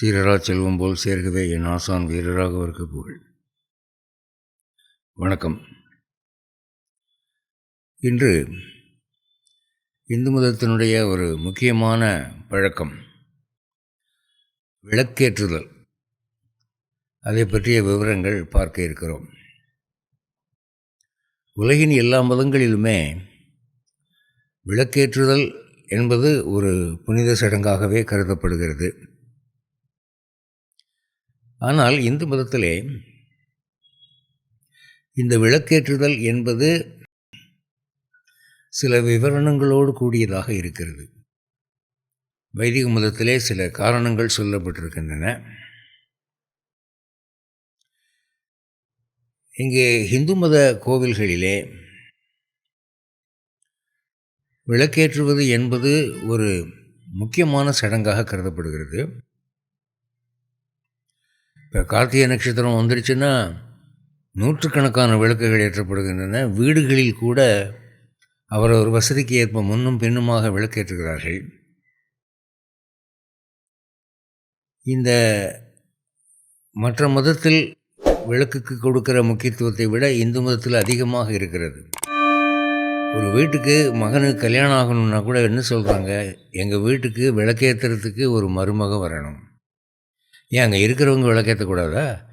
சீரரா செல்வம் போல் சேர்கவே என் ஆசான் வீரராக வீரராகவருக்கு புகழ். வணக்கம். இன்று இந்து மதத்தினுடைய ஒரு முக்கியமான பழக்கம் விளக்கேற்றுதல். அதை பற்றிய விவரங்கள் பார்க்க இருக்கிறோம். உலகின் எல்லா மதங்களிலுமே விளக்கேற்றுதல் என்பது ஒரு புனித சடங்காகவே கருதப்படுகிறது. ஆனால் இந்து மதத்திலே இந்த விளக்கேற்றுதல் என்பது சில விவரணங்களோடு கூடியதாக இருக்கிறது. வைதிக மதத்திலே சில காரணங்கள் சொல்லப்பட்டிருக்கின்றன. இங்கே இந்து மத கோவில்களிலே விளக்கேற்றுவது என்பது ஒரு முக்கியமான சடங்காக கருதப்படுகிறது. இப்போ கார்த்திகை நட்சத்திரம் வந்துருச்சுன்னா நூற்றுக்கணக்கான விளக்குகள் ஏற்றப்படுகின்றன. வீடுகளில் கூட அவரவர் வசதிக்கு ஏற்ப முன்னும் பின்னுமாக விளக்கேற்றுகிறார்கள். இந்த மற்ற மதத்தில் விளக்குக்கு கொடுக்கிற முக்கியத்துவத்தை விட இந்து மதத்தில் அதிகமாக இருக்கிறது. ஒரு வீட்டுக்கு மகனுக்கு கல்யாணம் ஆகணும்னா கூட என்ன சொல்கிறாங்க எங்கள் வீட்டுக்கு விளக்கேற்றுறதுக்கு ஒரு மருமக வரணும். ஏன் அங்கே இருக்கிறவங்க விளக்கேற்றக்கூடாதா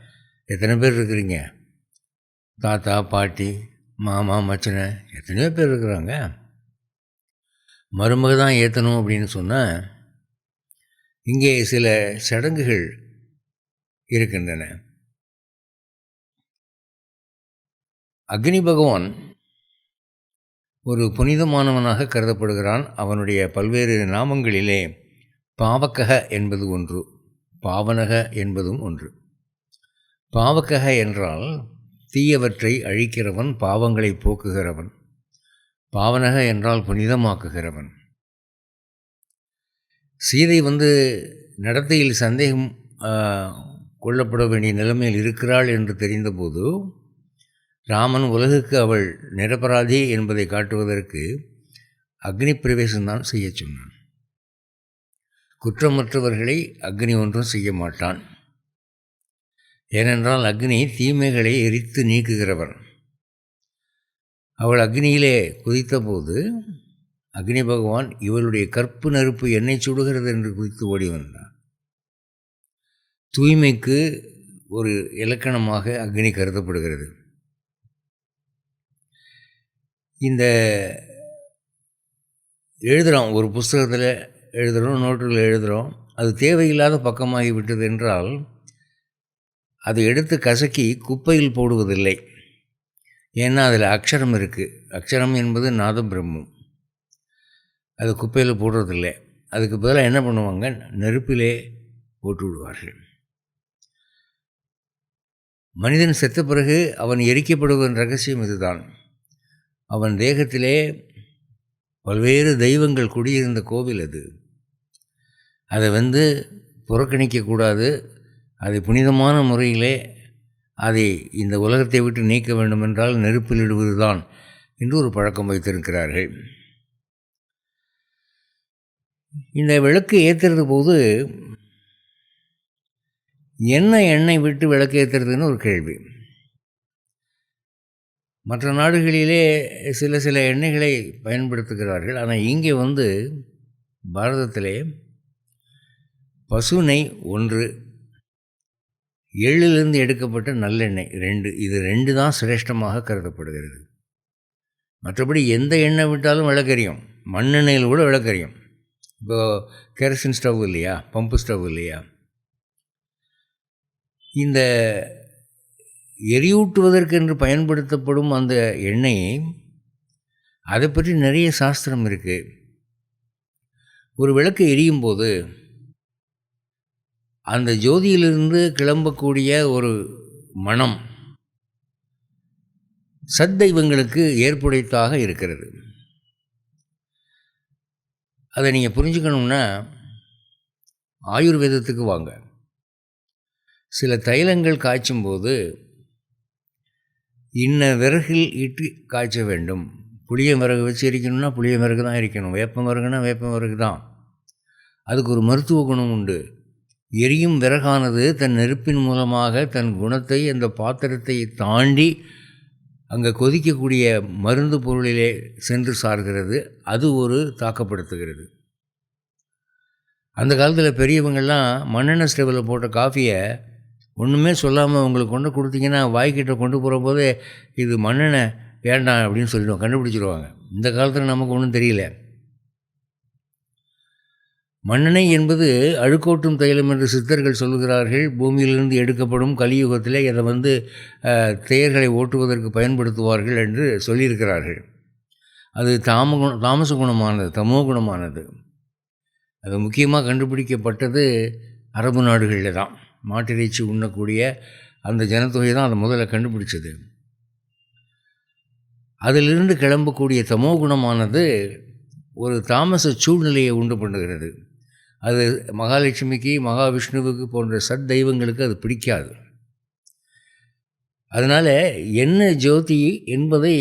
எத்தனை பேர் இருக்கிறீங்க? தாத்தா பாட்டி மாமா மச்சனை எத்தனையோ பேர் இருக்கிறாங்க. மருமக தான் ஏற்றணும் அப்படின்னு சொன்னால் இங்கே சில சடங்குகள் இருக்கின்றன. அக்னி பகவான் ஒரு புனிதமானவனாக கருதப்படுகிறான். அவனுடைய பல்வேறு நாமங்களிலே பாவக்கக என்பது ஒன்று. பாவனக என்பதும் ஒன்று. பாவக்கக என்றால் தீயவற்றை அழிக்கிறவன் பாவங்களை போக்குகிறவன். பாவனக என்றால் புனிதமாக்குகிறவன். சீதை வந்து நடத்தையில் சந்தேகம் கொள்ளப்பட வேண்டிய நிலைமையில் இருக்கிறாள் என்று தெரிந்தபோது ராமன் உலகுக்கு அவள் நிரபராதி என்பதை காட்டுவதற்கு அக்னி பிரவேசம்தான் செய்ய சொன்னான். குற்றமற்றவர்களை அக்னி ஒன்றும் செய்ய மாட்டான். ஏனென்றால் அக்னி தீமைகளை எரித்து நீக்குகிறவன் அவள் அக்னியிலே குதித்தபோது அக்னி பகவான் இவளுடைய கற்பு நெருப்பு என்னை சுடுகிறது என்று குதித்து ஓடி வந்தான். தூய்மைக்கு ஒரு இலக்கணமாக அக்னி கருதப்படுகிறது. இந்த எழுதுகிறான் ஒரு புஸ்தகத்தில் எழுதுகிறோம் நோட்டில் எழுதுகிறோம் அது தேவையில்லாத பக்கமாகி விட்டது என்றால் அதை எடுத்து கசக்கி குப்பையில் போடுவதில்லை. ஏன்னா அதில் அக்ஷரம் இருக்குது அக்ஷரம் என்பது நாத பிரம்மம். அது குப்பையில் போடுறதில்லை. அதுக்கு பதிலாக என்ன பண்ணுவாங்க? நெருப்பிலே போட்டு விடுவார்கள் மனிதன் செத்த பிறகு அவன் எரிக்கப்படுவதன் ரகசியம் இதுதான். அவன் தேகத்திலே பல்வேறு தெய்வங்கள் குடியிருந்த கோவில் அது. அதை வந்து புறக்கணிக்கக்கூடாது. அதை புனிதமான முறையிலே அதை இந்த உலகத்தை விட்டு நீக்க வேண்டுமென்றால் நெருப்பில் இடுவது தான் என்று ஒரு பழக்கம் வைத்திருக்கிறார்கள். இந்த விளக்கு ஏற்றுறது போது என்ன எண்ணெய் விட்டு விளக்கு ஏற்றுறதுன்னு ஒரு கேள்வி. மற்ற நாடுகளிலே சில சில எண்ணெய்களை பயன்படுத்துகிறார்கள். ஆனால் இங்கே வந்து பாரதத்திலே பசு நெய் ஒன்று எள்ளிலிருந்து எடுக்கப்பட்ட நல்லெண்ணெய் ரெண்டு இது ரெண்டு தான் சிரேஷ்டமாக கருதப்படுகிறது. மற்றபடி எந்த எண்ணெய் விட்டாலும் விளக்கறியும் மண்ணெண்ணெயில் கூட விளக்கறியும் இப்போ கெரசின் ஸ்டவ் இல்லையா? பம்பு ஸ்டவ் இல்லையா? இந்த எரியூட்டுவதற்கென்று பயன்படுத்தப்படும் அந்த எண்ணெயை அதை பற்றி நிறைய சாஸ்திரம் இருக்குது ஒரு விளக்கு எரியும் போது அந்த ஜோதியிலிருந்து கிளம்பக்கூடிய ஒரு மனம் சத்தெய்வங்களுக்கு ஏற்புடைத்தாக இருக்கிறது. அதை நீங்கள் புரிஞ்சுக்கணும்னா ஆயுர்வேதத்துக்கு வாங்க. சில தைலங்கள் காய்ச்சும் போது இன்ன விறகில் இட்டு காய்ச்ச வேண்டும். புளிய விறகு வச்சு எரிக்கணும்னா புளிய விறகு தான் எரிக்கணும். வேப்ப விறகுனா வேப்ப விறகு தான் அதுக்கு ஒரு மருத்துவ குணம் உண்டு. எரியும் விறகானது தன் நெருப்பின் மூலமாக தன் குணத்தை அந்த பாத்திரத்தை தாண்டி அங்கே கொதிக்கக்கூடிய மருந்து பொருளிலே சென்று சார்கிறது. அது ஒரு தாக்கப்படுத்துகிறது. அந்த காலத்தில் பெரியவங்கள்லாம் மண்ணெண்ணெய் ஸ்டெவில் போட்ட காஃபியை ஒன்றுமே சொல்லாமல் உங்களுக்கு கொண்டு கொடுத்தீங்கன்னா வாய்க்கிட்ட கொண்டு போகிற போதே இது மண்ணெண்ணெய் வேண்டாம் அப்படின்னு சொல்லிடுவோம் கண்டுபிடிச்சிருவாங்க. இந்த காலத்தில் நமக்கு ஒன்றும் தெரியல. மண்ணெண்ணெய் என்பது அழுக்கோட்டும் தைலம் என்று சித்தர்கள் சொல்கிறார்கள் பூமியிலிருந்து எடுக்கப்படும் கலியுகத்திலே அதை வந்து தேர்களை ஓட்டுவதற்கு பயன்படுத்துவார்கள் என்று சொல்லியிருக்கிறார்கள். அது தாம தாமச குணமானது தமோ குணமானது அது முக்கியமாக கண்டுபிடிக்கப்பட்டது அரபு நாடுகளில் தான். மாட்டிறைச்சி உண்ணக்கூடிய அந்த ஜனத்தொகை தான் அதை முதல்ல கண்டுபிடிச்சது. அதிலிருந்து கிளம்பக்கூடிய தமோ குணமானது ஒரு தாமச சூழ்நிலையை உண்டு பண்ணுகிறது. அது மகாலட்சுமிக்கு மகாவிஷ்ணுவுக்கு போன்ற சத் தெய்வங்களுக்கு அது பிடிக்காது. அதனால் என்ன ஜோதி என்பதை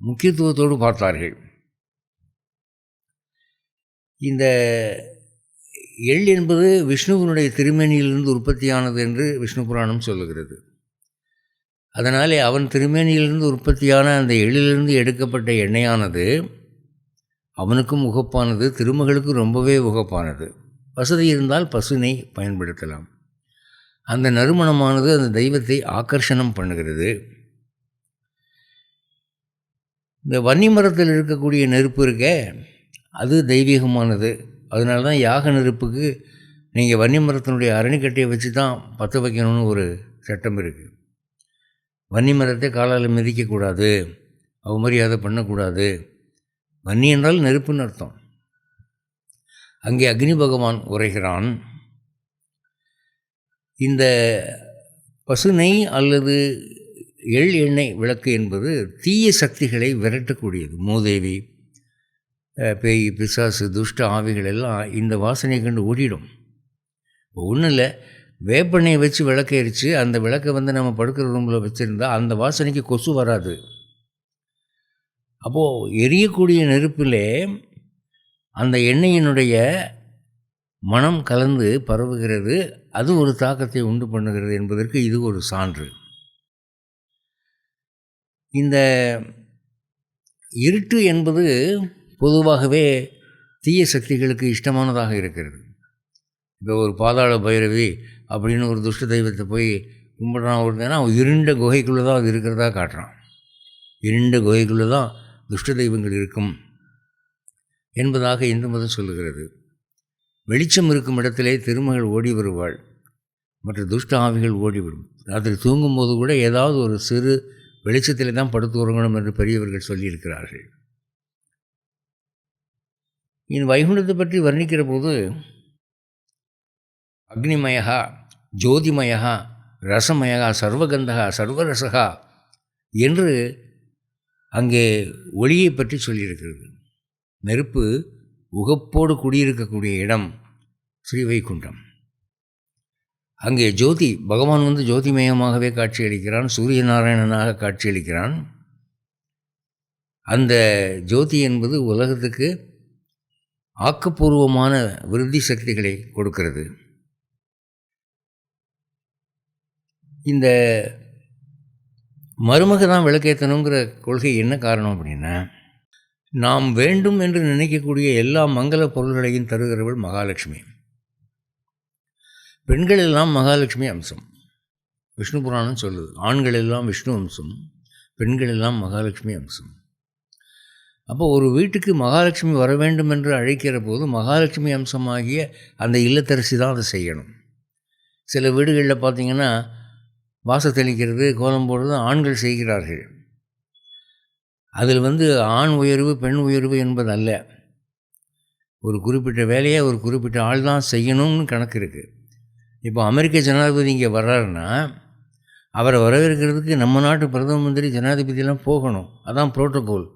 முக்கியத்துவத்தோடு பார்த்தார்கள். இந்த எள் என்பது விஷ்ணுவினுடைய திருமேனியிலிருந்து உற்பத்தியானது என்று விஷ்ணு புராணம் சொல்லுகிறது. அதனாலே அவன் திருமேனியிலிருந்து உற்பத்தியான அந்த எள்ளிலிருந்து எடுக்கப்பட்ட எண்ணெயானது அவனுக்கும் உகப்பானது திருமகளுக்கும் ரொம்பவே உகப்பானது. வசதி இருந்தால் பசுனை பயன்படுத்தலாம். அந்த நறுமணமானது அந்த தெய்வத்தை ஆக்கர்ஷணம் பண்ணுகிறது. இந்த வன்னி மரத்தில் இருக்கக்கூடிய நெருப்பு இருக்க அது தெய்வீகமானது. அதனால தான் யாக நெருப்புக்கு நீங்கள் வன்னி மரத்தினுடைய அரணிக்கட்டையை வச்சு தான் பற்ற வைக்கணும்னு ஒரு சட்டம் இருக்குது வன்னி மரத்தை காலால் மிதிக்கக்கூடாது. அவமரியாதை பண்ணக்கூடாது. வன்னி என்றால் நெருப்புன்னு அர்த்தம். அங்கே அக்னி பகவான் உரைகிறான் இந்த பசுனை அல்லது எள் எண்ணெய் விளக்கு என்பது தீய சக்திகளை விரட்டக்கூடியது. மூதேவி பேய் பிசாசு துஷ்ட ஆவிகள் எல்லாம் இந்த வாசனையை கண்டு ஓடிடும். ஒன்றும் இல்லை வேப்பெண்ணெயை வச்சு விளக்க எரித்து அந்த விளக்கை வந்து நம்ம படுக்கிற ரூமில் வச்சுருந்தா அந்த வாசனைக்கு கொசு வராது. அப்போது எரியக்கூடிய நெருப்பிலே அந்த எண்ணெயினுடைய மனம் கலந்து பரவுகிறது. அது ஒரு தாக்கத்தை உண்டு பண்ணுகிறது என்பதற்கு இது ஒரு சான்று. இந்த இருட்டு என்பது பொதுவாகவே தீய சக்திகளுக்கு இஷ்டமானதாக இருக்கிறது. இப்போ ஒரு பாதாள பைரவி அப்படின்னு ஒரு துஷ்ட தெய்வத்தை போய் கும்பிட்றான் ஒருத்தனா அவன் இருண்ட குகைக்குள்ளே தான் அது இருக்கிறதா காட்டுறான். இருண்ட குகைக்குள்ளே தான் துஷ்ட தெய்வங்கள் இருக்கும் என்பதாக இந்து மதம் சொல்லுகிறது. வெளிச்சம் இருக்கும் இடத்திலே திருமகள் ஓடி வருவாள். மற்ற துஷ்ட ஆவிகள் ஓடிவிடும் ராத்திரி தூங்கும்போது கூட ஏதாவது ஒரு சிறு வெளிச்சத்திலே தான் படுத்து உறங்கணும் என்று பெரியவர்கள் சொல்லியிருக்கிறார்கள். இனி வைகுண்டத்தை பற்றி வர்ணிக்கிற போது அக்னிமயா ஜோதிமயா ரசமயா சர்வகந்தகா சர்வரசகா என்று அங்கே ஒளியை பற்றி சொல்லியிருக்கிறது. நெருப்பு உகப்போடு குடியிருக்கக்கூடிய இடம் ஸ்ரீ வைகுண்டம் அங்கே ஜோதி பகவான் வந்து ஜோதிமயமாகவே காட்சியளிக்கிறான் சூரிய நாராயணனாக காட்சியளிக்கிறான். அந்த ஜோதி என்பது உலகத்துக்கு ஆக்கப்பூர்வமான விருத்தி சக்திகளை கொடுக்கிறது. இந்த மருமக தான் விளக்கேற்றணுங்கிற கொள்கை என்ன காரணம் அப்படின்னா நாம் வேண்டும் என்று நினைக்கக்கூடிய எல்லா மங்கள பொருள்களையும் தருகிறவள் மகாலட்சுமி. பெண்கள் எல்லாம் மகாலட்சுமி அம்சம். விஷ்ணு புராணம் சொல்லுது ஆண்கள் எல்லாம் விஷ்ணு அம்சம் பெண்கள் எல்லாம் மகாலட்சுமி அம்சம். அப்போ ஒரு வீட்டுக்கு மகாலட்சுமி வர வேண்டும் என்று அழைக்கிற போது மகாலட்சுமி அம்சமாகிய அந்த இல்லத்தரசி தான் அதை செய்யணும். சில வீடுகளில் பார்த்திங்கன்னா வாச தெளிக்கிறது கோலம் போடுறது ஆண்கள் செய்கிறார்கள். அதில் வந்து ஆண் உயர்வு பெண் உயர்வு என்பது அல்ல ஒரு குறிப்பிட்ட வேலையை ஒரு குறிப்பிட்ட ஆள் தான் செய்யணும்னு கணக்கு இருக்குது இப்போ அமெரிக்க ஜனாதிபதி இங்கே வர்றாருன்னா அவரை வரவேற்கிறதுக்கு நம்ம நாட்டு பிரதம மந்திரி ஜனாதிபதியெல்லாம் போகணும். அதான் ப்ரோட்டோகால்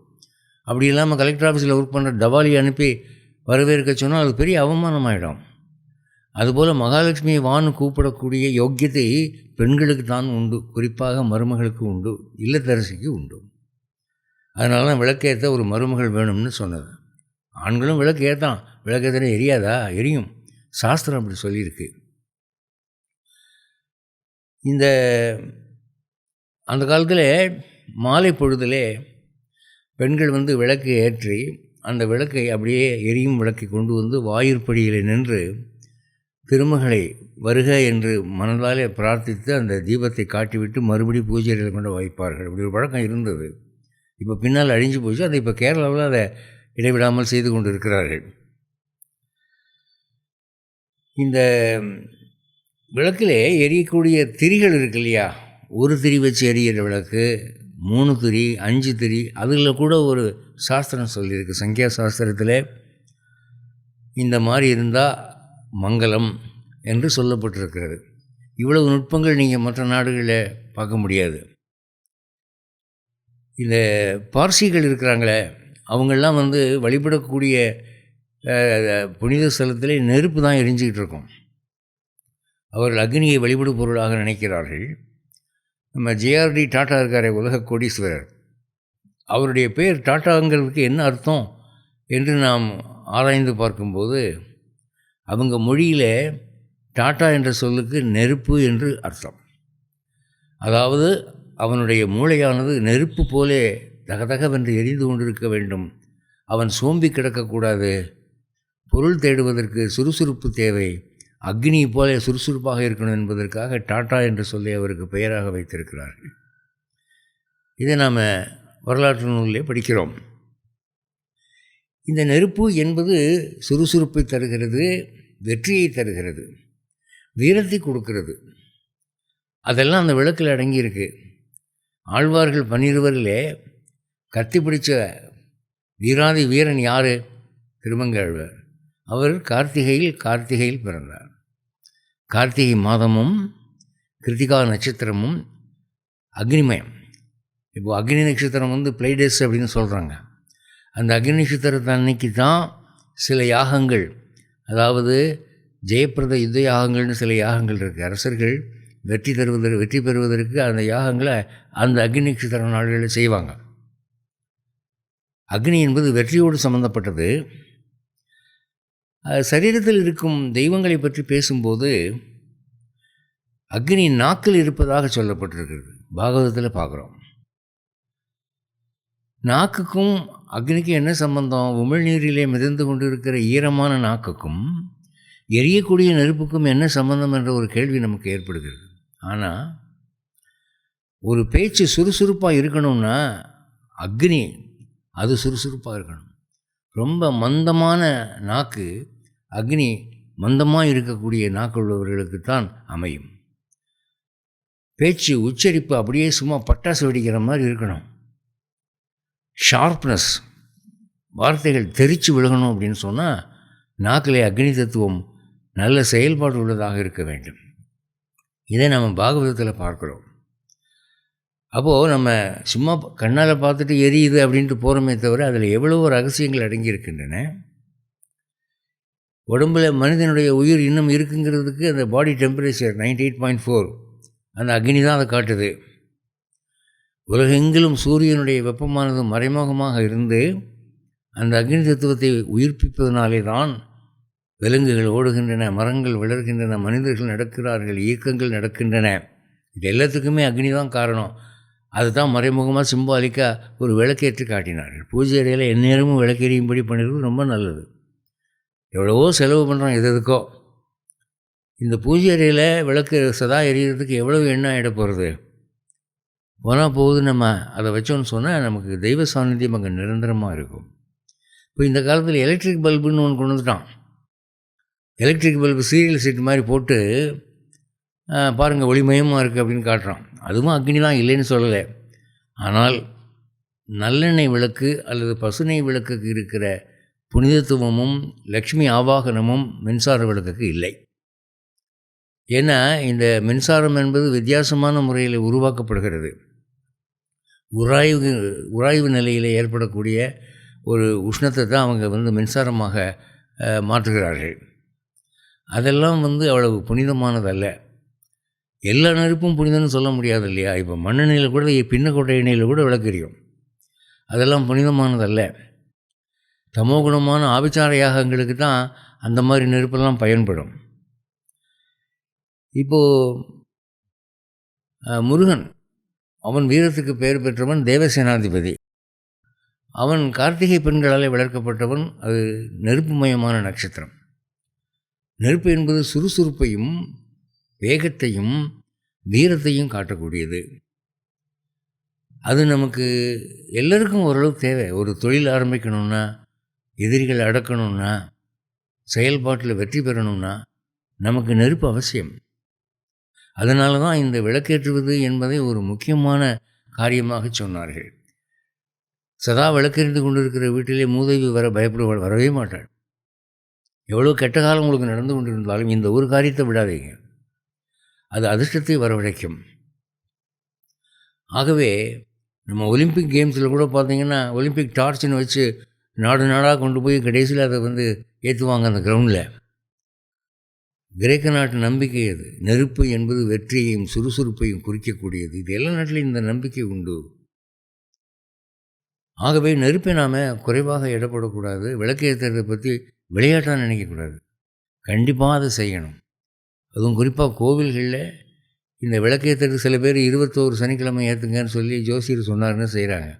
அப்படி இல்லாமல் கலெக்டர் ஆஃபீஸில் ஒர்க் பண்ணுற டவாலி அனுப்பி வரவேற்க சொன்னால் அது பெரிய அவமானம் அதுபோல் மகாலட்சுமி வான்னு கூப்பிடக்கூடிய யோக்கியத்தை பெண்களுக்கு தான் உண்டு குறிப்பாக மருமகளுக்கு உண்டு இல்லத்தரசிக்கு உண்டு. அதனால தான் விளக்கேற்ற ஒரு மருமகள் வேணும்னு சொன்னது. ஆண்களும் விளக்கு ஏற்றான் விளக்கேற்றின எரியாதா? எரியும். சாஸ்திரம் அப்படி சொல்லியிருக்கு. இந்த அந்த காலத்தில் மாலை பொழுதிலே பெண்கள் வந்து விளக்கு ஏற்றி அந்த விளக்கை அப்படியே எரியும் விளக்கை கொண்டு வந்து வாயிற்படியில் நின்று திருமகளை வருக என்று மனதாலே பிரார்த்தித்து அந்த தீபத்தை காட்டிவிட்டு மறுபடி பூஜைகளை கொண்டு வைப்பார்கள். இப்படி ஒரு பழக்கம் இருந்தது. இப்போ பின்னால் அழிஞ்சு போச்சு. அதை இப்போ கேரளாவில் அதை இடைவிடாமல் செய்து கொண்டு இருக்கிறார்கள் இந்த விளக்கிலே எரியக்கூடிய திரிகள் இருக்கு இல்லையா? ஒரு திரி வச்சு எரியிற விளக்கு மூணு திரி அஞ்சு திரி அதில் கூட ஒரு சாஸ்திரம் சொல்லியிருக்கு. சங்கியா சாஸ்திரத்தில் இந்த மாதிரி இருந்தால் மங்களம் என்று சொல்லப்பட்டிருக்கிறது. இவ்வளவு நுட்பங்கள் நீங்கள் மற்ற நாடுகளில் பார்க்க முடியாது. இந்த பார்சிகள் இருக்கிறாங்களே அவங்கெல்லாம் வந்து வழிபடக்கூடிய புனித ஸ்தலத்திலே நெருப்பு தான் எரிஞ்சிக்கிட்டு இருக்கும். அவர்கள் அக்னியை வழிபடு பொருளாக நினைக்கிறார்கள். நம்ம ஜேஆர்டி டாட்டா இருக்காரே உலக கோடீஸ்வரர். அவருடைய பேர் டாட்டாங்கிறதுக்கு என்ன அர்த்தம் என்று நாம் ஆராய்ந்து பார்க்கும்போது அவங்க மொழியில் டாட்டா என்ற சொல்லுக்கு நெருப்பு என்று அர்த்தம். அதாவது அவனுடைய மூளையானது நெருப்பு போலே தகதகவென்று எரிந்து கொண்டிருக்க வேண்டும். அவன் சோம்பி கிடக்கக்கூடாது. பொருள் தேடுவதற்கு சுறுசுறுப்பு தேவை. அக்னி போல சுறுசுறுப்பாக இருக்கணும் என்பதற்காக டாட்டா என்று சொல்லி அவருக்கு பெயராக வைத்திருக்கிறார்கள். இதை நாம் வரலாற்று நூலிலே படிக்கிறோம். இந்த நெருப்பு என்பது சுறுசுறுப்பை தருகிறது வெற்றியை தருகிறது வீரத்தை கொடுக்கிறது. அதெல்லாம் அந்த விளக்கில் அடங்கியிருக்கு. ஆழ்வார்கள் பன்னிருவர்களே கத்தி பிடிச்ச வீராதி வீரன் யார்? திருமங்கழ்வர். அவர் கார்த்திகையில் கார்த்திகையில் பிறந்தார். கார்த்திகை மாதமும் கிருத்திகா நட்சத்திரமும் அக்னிமயம். இப்போது அக்னி நட்சத்திரம் வந்து பிளைடேஸ் அப்படின்னு சொல்கிறாங்க அந்த அக்னி சித்திரத்தை அன்னைக்கு தான் சில யாகங்கள் அதாவது ஜெயப்பிரத யுத்த யாகங்கள்னு சில யாகங்கள் இருக்குது அரசர்கள் வெற்றி தருவதற்கு வெற்றி பெறுவதற்கு அந்த யாகங்களை அந்த அக்னி நட்சத்திர நாடுகளில் செய்வாங்க. அக்னி என்பது வெற்றியோடு சம்மந்தப்பட்டது சரீரத்தில் இருக்கும் தெய்வங்களை பற்றி பேசும்போது அக்னி நாக்கில் இருப்பதாக சொல்லப்பட்டிருக்கிறது. பாகவதத்தில் பார்க்குறோம். நாக்குக்கும் அக்னிக்கு என்ன சம்பந்தம்? உமிழ்நீரிலே மிதந்து கொண்டு இருக்கிற ஈரமான நாக்குக்கும் எரியக்கூடிய நெருப்புக்கும் என்ன சம்பந்தம் என்ற ஒரு கேள்வி நமக்கு ஏற்படுகிறது. ஆனால் ஒரு பேச்சு சுறுசுறுப்பாக இருக்கணும்னா அக்னி அது சுறுசுறுப்பாக இருக்கணும். ரொம்ப மந்தமான நாக்கு அக்னி மந்தமாக இருக்கக்கூடிய நாக்கு உள்ளவர்களுக்கு தான் அமையும். பேச்சு உச்சரிப்பு அப்படியே சும்மா பட்டாசு வெடிக்கிற மாதிரி இருக்கணும். ஷார்ப்னஸ் வார்த்தைகள் தெரித்து விழுகணும் அப்படின்னு சொன்னால் நாக்கிலே அக்னி தத்துவம் நல்ல செயல்பாடு உள்ளதாக இருக்க வேண்டும். இதை நம்ம பாகவதத்தில் பார்க்குறோம். அப்போது நம்ம சும்மா கண்ணால் பார்த்துட்டு எரியுது அப்படின்ட்டு போகிறோமே தவிர அதில் எவ்வளவோ ரகசியங்கள் அடங்கியிருக்கின்றன. உடம்பில் மனிதனுடைய உயிர் இன்னும் இருக்குங்கிறதுக்கு அந்த body temperature ninety eight point four அந்த அக்னி தான் அதை காட்டுது. உலகெங்கிலும் சூரியனுடைய வெப்பமானது மறைமுகமாக இருந்து அந்த அக்னி தத்துவத்தை உயிர்ப்பிப்பதனாலே தான் விலங்குகள் ஓடுகின்றன மரங்கள் வளர்கின்றன மனிதர்கள் நடக்கிறார்கள் இயக்கங்கள் நடக்கின்றன. இது எல்லாத்துக்குமே அக்னி தான் காரணம். அதுதான் மறைமுகமாக சிம்பாலிக்காக ஒரு விளக்கேற்றி காட்டினார்கள். பூஜை அறையில் எந்நேரமும் விளக்கெறியும்படி பண்ணுறது ரொம்ப நல்லது. எவ்வளவோ செலவு பண்ணுறோம் எது எதுக்கோ இந்த பூஜை அறையில் விளக்கு சதா எரியறதுக்கு எவ்வளவு எண்ணம் ஆகிட போகிறது போனால் போகுது நம்ம அதை வச்சோன்னு சொன்னால் நமக்கு தெய்வ சாநித்தியம் அங்கே நிரந்தரமாக இருக்கும். இப்போ இந்த காலத்தில் எலக்ட்ரிக் பல்புன்னு ஒன்று கொண்டு வந்துட்டான். எலக்ட்ரிக் பல்பு சீரியல் செட் மாதிரி போட்டு பாருங்கள் ஒளிமயமாக இருக்குது அப்படின்னு காட்டுறான். அதுவும் அக்னி தான் இல்லைன்னு சொல்லலை. ஆனால் நல்லெண்ணெய் விளக்கு அல்லது பசுனை விளக்குக்கு இருக்கிற புனிதத்துவமும் லக்ஷ்மி ஆவாகனமும் மின்சார விளக்குக்கு இல்லை. ஏன்னா இந்த மின்சாரம் என்பது வித்தியாசமான முறையில் உருவாக்கப்படுகிறது. உராய்வு உராய்வு நிலையில் ஏற்படக்கூடிய ஒரு உஷ்ணத்தை தான் அவங்க வந்து மின்சாரமாக மாற்றுகிறார்கள். அதெல்லாம் வந்து அவ்வளவு புனிதமானதல்ல. எல்லா நெருப்பும் புனிதம்னு சொல்ல முடியாது இல்லையா? இப்போ மண்ணெண்ணையில் கூட பின்னக்கோட்டை எண்ணெயில் கூட விளக்கெரியும் அதெல்லாம் புனிதமானதல்ல. தமோகுணமான ஆபிச்சார யாகங்களுக்கு தான் அந்த மாதிரி நெருப்பெல்லாம் பயன்படும். இப்போது முருகன் அவன் வீரத்துக்கு பெயர் பெற்றவன் தேவசேனாதிபதி. அவன் கார்த்திகை பெண்களால் வளர்க்கப்பட்டவன் அது நெருப்புமயமான நட்சத்திரம். நெருப்பு என்பது சுறுசுறுப்பையும் வேகத்தையும் வீரத்தையும் காட்டக்கூடியது. அது நமக்கு எல்லாருக்கும் ஓரளவு தேவை. ஒரு தொழில் ஆரம்பிக்கணும்னா எதிரிகளை அடக்கணும்னா செயல்பாட்டில் வெற்றி பெறணும்னா நமக்கு நெருப்பு அவசியம். அதனால தான் இந்த விளக்கேற்றுவது என்பதை ஒரு முக்கியமான காரியமாக சொன்னார்கள். சதா விளக்கெறிந்து கொண்டிருக்கிற வீட்டிலே மூதேவி வர பயப்படுவாள் வரவே மாட்டாள். எவ்வளோ கெட்ட காலம் உங்களுக்கு நடந்து கொண்டிருந்தாலும் இந்த ஒரு காரியத்தை விடாதீங்க. அது அதிர்ஷ்டத்தை வரவழைக்கும். ஆகவே நம்ம ஒலிம்பிக் கேம்ஸில் கூட பார்த்தீங்கன்னா ஒலிம்பிக் டார்ச்சின்னு வச்சு நாடு நாடாக கொண்டு போய் கடைசியில் அதை வந்து ஏற்றுவாங்க அந்த கிரவுண்டில். கிரேக்க நாட்டு நம்பிக்கை அது. நெருப்பு என்பது வெற்றியையும் சுறுசுறுப்பையும் குறிக்கக்கூடியது. இது எல்லா நாட்டிலையும் இந்த நம்பிக்கை உண்டு. ஆகவே நெருப்பை நாம் குறைவாக இடப்படக்கூடாது விளக்கு ஏற்றுறதை பற்றி விளையாட்டாக நினைக்கக்கூடாது. கண்டிப்பாக அதை செய்யணும். அதுவும் குறிப்பாக கோவில்களில் இந்த விளக்கேற்றுறது சில பேர் இருபத்தோரு சனிக்கிழமை ஏற்றுங்கன்னு சொல்லி ஜோசியர் சொன்னார்னு செய்கிறாங்க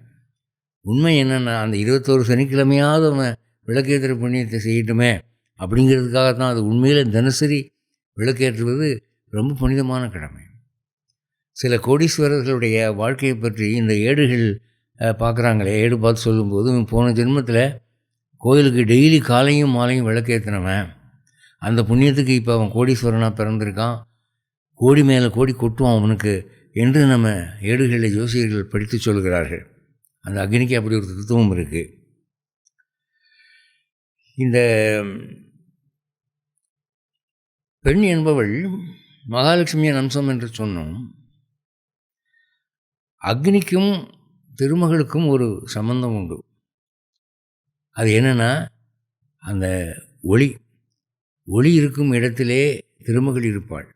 உண்மை என்னென்னா அந்த இருபத்தோரு சனிக்கிழமையாவது அவன் விளக்கேற்றுற புண்ணியத்தை செய்யட்டுமே. அப்படிங்கிறதுக்காக தான் அது உண்மையில் தினசரி விளக்கேற்றுவது ரொம்ப புனிதமான கடமை. சில கோடீஸ்வரர்களுடைய வாழ்க்கையை பற்றி இந்த ஏடுகள் பார்க்குறாங்களே ஏடு பார்த்து சொல்லும்போது போன ஜென்மத்தில் கோயிலுக்கு டெய்லி காலையும் மாலையும் விளக்கேற்றினவன் அந்த புண்ணியத்துக்கு இப்போ அவன் கோடீஸ்வரனாக பிறந்திருக்கான். கோடி மேலே கோடி கொட்டுவான் அவனுக்கு என்று நம்ம ஏடுகளில் ஜோசியர்கள் படித்து சொல்கிறார்கள். அந்த அக்னிக்கு அப்படி ஒரு தத்துவம் இருக்குது இந்த பெண் என்பவள் மகாலட்சுமியின் அம்சம் என்று சொன்னோம். அக்னிக்கும் திருமகளுக்கும் ஒரு சம்பந்தம் உண்டு. அது என்னென்னா அந்த ஒளி ஒளி இருக்கும் இடத்திலே திருமகள் இருப்பாள்.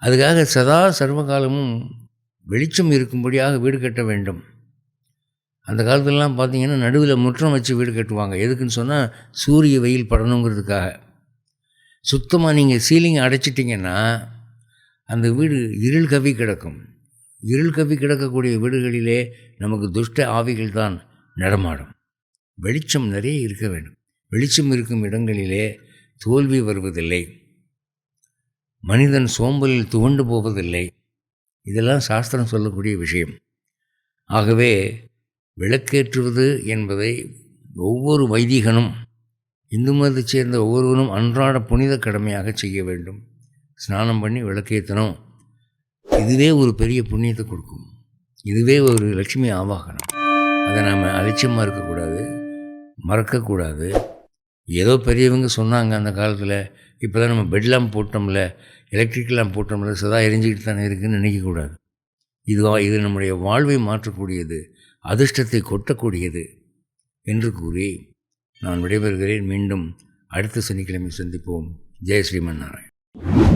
அதுக்காக சதா சர்வகாலமும் வெளிச்சம் இருக்கும்படியாக வீடு கட்ட வேண்டும். அந்த காலத்திலலாம் பார்த்திங்கன்னா நடுவில் முற்றம் வச்சு வீடு கட்டுவாங்க. எதுக்குன்னு சொன்னால் சூரிய வெயில் படணுங்கிறதுக்காக. சுத்தமாக நீங்கள் சீலிங் அடைச்சிட்டிங்கன்னா அந்த வீடு இருள் கவி கிடக்கும். இருள் கவி கிடக்கக்கூடிய வீடுகளிலே நமக்கு துஷ்ட ஆவிகள் தான் நடமாடும். வெளிச்சம் நிறைய இருக்க வேண்டும். வெளிச்சம் இருக்கும் இடங்களிலே தோல்வி வருவதில்லை. மனிதன் சோம்பலில் துவண்டு போவதில்லை. இதெல்லாம் சாஸ்திரம் சொல்லக்கூடிய விஷயம். ஆகவே விளக்கேற்றுவது என்பதை ஒவ்வொரு வைதிகனும் இந்து மதத்தைச் சேர்ந்த ஒவ்வொருவரும் அன்றாட புனித கடமையாக செய்ய வேண்டும். ஸ்நானம் பண்ணி விளக்கேற்றணும் இதுவே ஒரு பெரிய புண்ணியத்தை கொடுக்கும். இதுவே ஒரு லட்சுமி ஆவாகனம். அதை நாம் அலட்சியமாக இருக்கக்கூடாது மறக்கக்கூடாது. ஏதோ பெரியவங்க சொன்னாங்க அந்த காலத்தில் இப்போ தான் நம்ம பெட் லேம்ப் போட்டோம்ல எலக்ட்ரிக் போட்டோம்ல சதா எரிஞ்சிக்கிட்டு தானே இருக்குன்னு நினைக்கக்கூடாது. இதுவா இது நம்முடைய வாழ்வை மாற்றக்கூடியது அதிர்ஷ்டத்தை கொட்டக்கூடியது என்று கூறி நான் விடைபெறுகிறேன். மீண்டும் அடுத்த சனிக்கிழமை சந்திப்போம். ஜெய் ஸ்ரீமன் நாராயண்